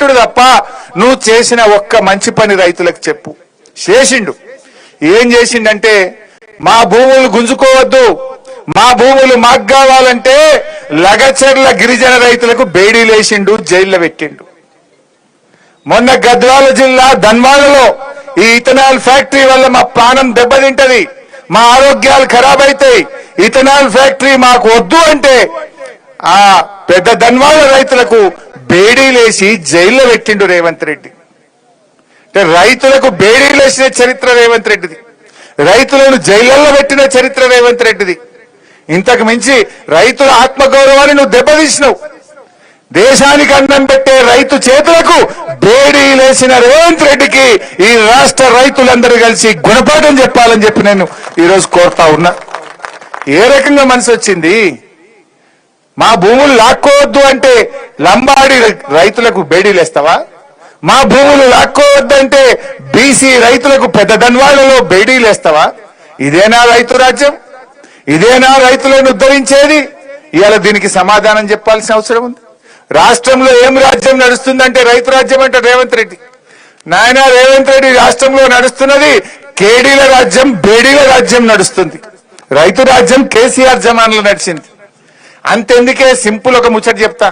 పెట్టుడు తప్ప నువ్వు చేసిన ఒక్క మంచి పని రైతులకు చెప్పు. చేసిండు. ఏం చేసిండంటే మా భూములు గుంజుకోవద్దు. మా భూములు మాకు కావాలంటే లగచర్ల గిరిజన రైతులకు బేడీలేసిండు జైల్లో పెట్టిండు. మొన్న గద్వాల జిల్లా ధన్వాడలో ఈ ఇథనాల్ ఫ్యాక్టరీ వల్ల మా ప్రాణం దెబ్బతింటది మా ఆరోగ్యాలు ఖరాబ్ అవుతాయి ఇథనాల్ ఫ్యాక్టరీ మాకు వద్దు అంటే ఆ పెద్ద ధన్వాడ రైతులకు బేడీలేసి జైల్లో పెట్టిండు రేవంత్ రెడ్డి. అంటే రైతులకు బేడీలేసిన చరిత్ర రేవంత్ రెడ్డిది. రైతులను జైళ్ళలో పెట్టిన చరిత్ర రేవంత్ రెడ్డిది. ఇంతకు మించి రైతుల ఆత్మగౌరవాన్ని నువ్వు దెబ్బతీసినావు. దేశానికి అన్నం పెట్టే రైతు చేతులకు బేడీ లేసిన రేవంత్ రెడ్డికి ఈ రాష్ట్ర రైతులందరూ కలిసి గుణపాఠం చెప్పాలని చెప్పి నేను ఈరోజు కోరుతా ఉన్నా. ఏ రకంగా మనసు వచ్చింది? మా భూములు లాక్కోవద్దు అంటే లంబాడి రైతులకు బేడీలేస్తావా మా భూములు లాక్కోవద్దంటే బీసీ రైతులకు పెద్ద ధన్వాళ్ళలో బేడీలేస్తావా ఇదేనా రైతు రాజ్యం ఇదేనా రైతులను ఉద్ధరించేది. ఇవాళ దీనికి సమాధానం చెప్పాల్సిన అవసరం ఉంది. రాష్ట్రంలో ఏం రాజ్యం నడుస్తుందంటే రైతు రాజ్యం అంటే రేవంత్ రెడ్డి. నాయన రేవంత్ రెడ్డి రాష్ట్రంలో నడుస్తున్నది కేడీల రాజ్యం బేడీల రాజ్యం నడుస్తుంది. రైతు రాజ్యం కేసీఆర్ జమాన్లు నడిచింది. అంతెందుకే సింపుల్ ఒక ముచ్చట చెప్తా.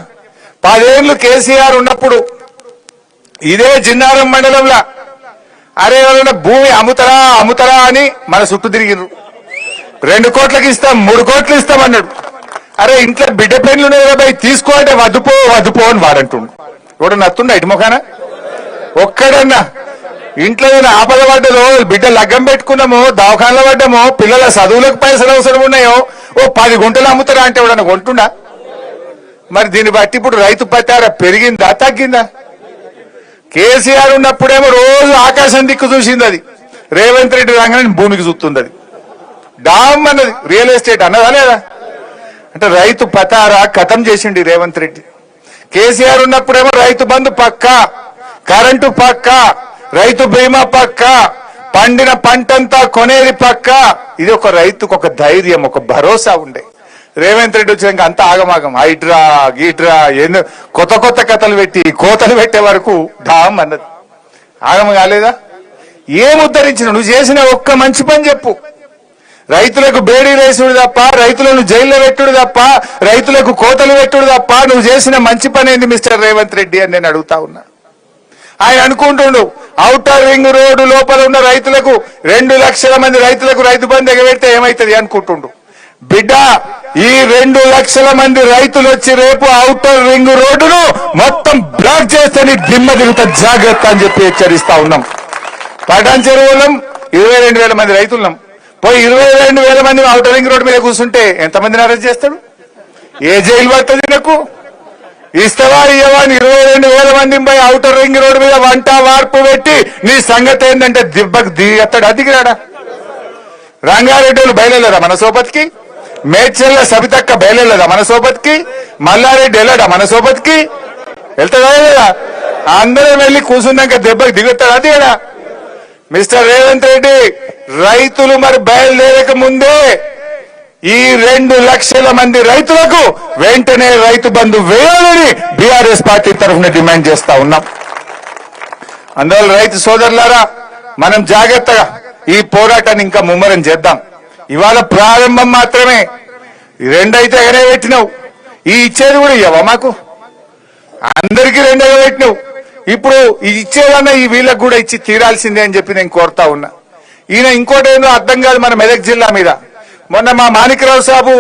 పదేళ్ళు కేసీఆర్ ఉన్నప్పుడు ఇదే జిన్నారం మండలంలో. అరే ఎవరైనా భూమి అమ్ముతారా అమ్ముతారా అని మన చుట్టూ తిరిగిర్రు. రెండు కోట్లకి ఇస్తాం మూడు కోట్లు ఇస్తాం అన్నాడు. అరే ఇంట్లో బిడ్డ పెన్లు ఉన్నాయి కదా భయ్, తీసుకో అంటే వద్దుపో వద్దుపో అని వాడంటుండు. కూడా నత్తుండ ఇటు మొఖాన? ఒక్కడన్నా. ఇంట్లో ఏదైనా ఆపద పడ్డదో బిడ్డ లగ్గం పెట్టుకున్నామో దవాఖానలో పడ్డామో పిల్లల చదువులకు పైసలు అవసరం ఉన్నాయో ఓ పది గుంటలు అమ్ముతారా అంటే ఎవడన్నా కొంటుండా? మరి దీన్ని బట్టి ఇప్పుడు రైతు పత్తార పెరిగిందా తగ్గిందా? కేసీఆర్ ఉన్నప్పుడేమో రోజు ఆకాశం దిక్కు చూసింది అది. రేవంత్ రెడ్డి రాగానే భూమికి చూస్తుంది అది డామ్ అన్నది రియల్ ఎస్టేట్ అన్నదా లేదా? అంటే రైతు పతారా కథం చేసిండి రేవంత్ రెడ్డి. కేసీఆర్ ఉన్నప్పుడేమో రైతు బంధు పక్క కరెంటు పక్క రైతు బీమా పక్క పండిన పంటంతా కొనేది పక్క. ఇది ఒక రైతుకు ఒక ధైర్యం ఒక భరోసా ఉండే. రేవంత్ రెడ్డి వచ్చినాక అంత ఆగమాగం. హైడ్రా గీట్రా ఎన్నో కొత్త కొత్త కథలు పెట్టి కోతలు పెట్టే వరకు ఢామ్ అన్నది. ఆగమ కాలేదా? ఏం ఉద్ధరించిన నువ్వు చేసిన ఒక్క మంచి పని చెప్పు. రైతులకు బేడీ వేసుడు తప్ప రైతులను జైల్లో పెట్టుడు తప్ప రైతులకు కోతలు పెట్టుడు తప్ప నువ్వు చేసిన మంచి పని ఏంది మిస్టర్ రేవంత్ రెడ్డి అని నేను అడుగుతా ఉన్నా. ఆయన అనుకుంటుండు ఔటర్ రింగ్ రోడ్డు లోపల ఉన్న రైతులకు రెండు లక్షల మంది రైతులకు రైతు బంధు ఎగబెడితే ఏమైతుంది అనుకుంటుండు. బిడ్డ ఈ రెండు లక్షల మంది రైతులు వచ్చి రేపు ఔటర్ రింగ్ రోడ్డును మొత్తం బ్లాక్ చేస్తే నీ దిమ్మ దిగుతా జాగ్రత్త అని చెప్పి హెచ్చరిస్తా ఉన్నాం. పటాన్ చెరువులం ఇరవై రెండు వేల మంది రైతులున్నాం పోయి ఇరవై రెండు వేల మంది ఔటర్ రింగ్ రోడ్డు మీద కూర్చుంటే ఎంతమందిని అరెస్ట్ చేస్తాడు? ఏ జైలు పడుతుంది నాకు ఇస్తవా ఇయ్యవా ఇరవై రెండు వేల మంది పోయి అవుటర్ రింగ్ రోడ్డు మీద వంట వార్పు పెట్టి నీ సంగతి ఏంటంటే దిబ్బకు దిగత్తాడు అదిగిరాడా రంగారెడ్డి వాళ్ళు బయలుదేరా మన సోపతికి? మేడ్చల్ల సబితక్క బయలుదేరదా మన సోపతికి? మల్లారెడ్డి వెళ్ళాడా మన సోపతికి? వెళ్తాడా లేదా అందరం వెళ్ళి కూర్చున్నాక దెబ్బకి దిగుతాడు అది కదా? మిస్టర్ రేవంత్ రెడ్డి రైతులు మరి బయలుదేరక ముందే ఈ రెండు లక్షల మంది రైతులకు వెంటనే రైతు బంధు వేయాలని బీఆర్ఎస్ పార్టీ తరఫున డిమాండ్ చేస్తా ఉన్నాం. అందువల్ల రైతు సోదరులారా మనం జాగ్రత్తగా ఈ పోరాటాన్ని ఇంకా ముమ్మరం చేద్దాం. ఇవాళ ప్రారంభం మాత్రమే. ఈ రెండైతే ఎగరే పెట్టినావు ఈ ఇచ్చేది కూడా ఇవ్వవా మాకు? అందరికీ రెండు పెట్టినావు ఇప్పుడు ఈ ఇచ్చేదన్నా ఈ వీళ్ళకు కూడా ఇచ్చి తీరాల్సిందే అని చెప్పి నేను కోరుతా ఉన్నా. ఈయన ఇంకోటేందో అర్థం కాదు మన మెదక్ జిల్లా మీద. మొన్న మా మాణిక్రావు సాబు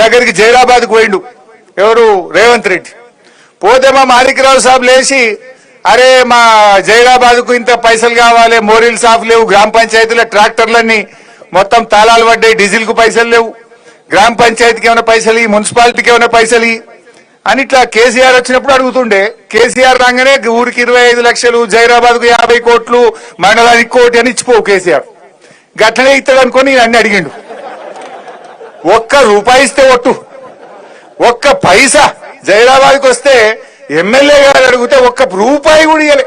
దగ్గరికి జైరాబాద్కు పోయిండు. ఎవరు? రేవంత్ రెడ్డి. పోతే మా మాణిక్రావు సాబు లేచి అరే మా జైరాబాద్కు ఇంత పైసలు కావాలి మోరీలు సాఫ్ లేవు గ్రామ పంచాయతీల ట్రాక్టర్లన్నీ మొత్తం తాళాలు పడ్డాయి డీజిల్కు పైసలు లేవు గ్రామ పంచాయతీకి ఏమైనా పైసలు ఈ మున్సిపాలిటీకి ఏమైనా పైసలు అని ఇట్లా కేసీఆర్ వచ్చినప్పుడు అడుగుతుండే. కేసీఆర్ రాగానే ఊరికి ఇరవై ఐదు లక్షలు జైరాబాద్కు యాభై కోట్లు మండలానికి కోటి అని ఇచ్చిపోవు కేసీఆర్. గట్లనే ఇస్తాడు అనుకొని అన్ని అడిగిండు. ఒక్క రూపాయి ఇస్తే ఒట్టు. ఒక్క పైసా జైరాబాద్కి వస్తే ఎమ్మెల్యే గారు అడిగితే ఒక్క రూపాయి కూడా ఇవ్వలే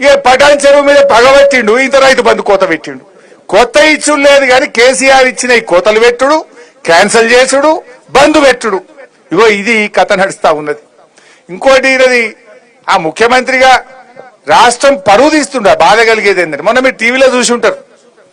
ఇక పటాన్ చెరువు మీద పగబెట్టిండు ఇంత రైతు బంధు కోత పెట్టిండు. కొత్త ఇచ్చుడు లేదు కానీ కేసీఆర్ ఇచ్చిన ఈ కోతలు పెట్టుడు క్యాన్సిల్ చేసుడు బంధు పెట్టుడు. ఇగో ఇది కథ నడుస్తా ఉన్నది. ఇంకోటి ఇది ఆ ముఖ్యమంత్రిగా రాష్ట్రం పరువు తీస్తుండ బాధ కలిగేది ఏంటంటే మొన్న మీరు టీవీలో చూసి ఉంటారు.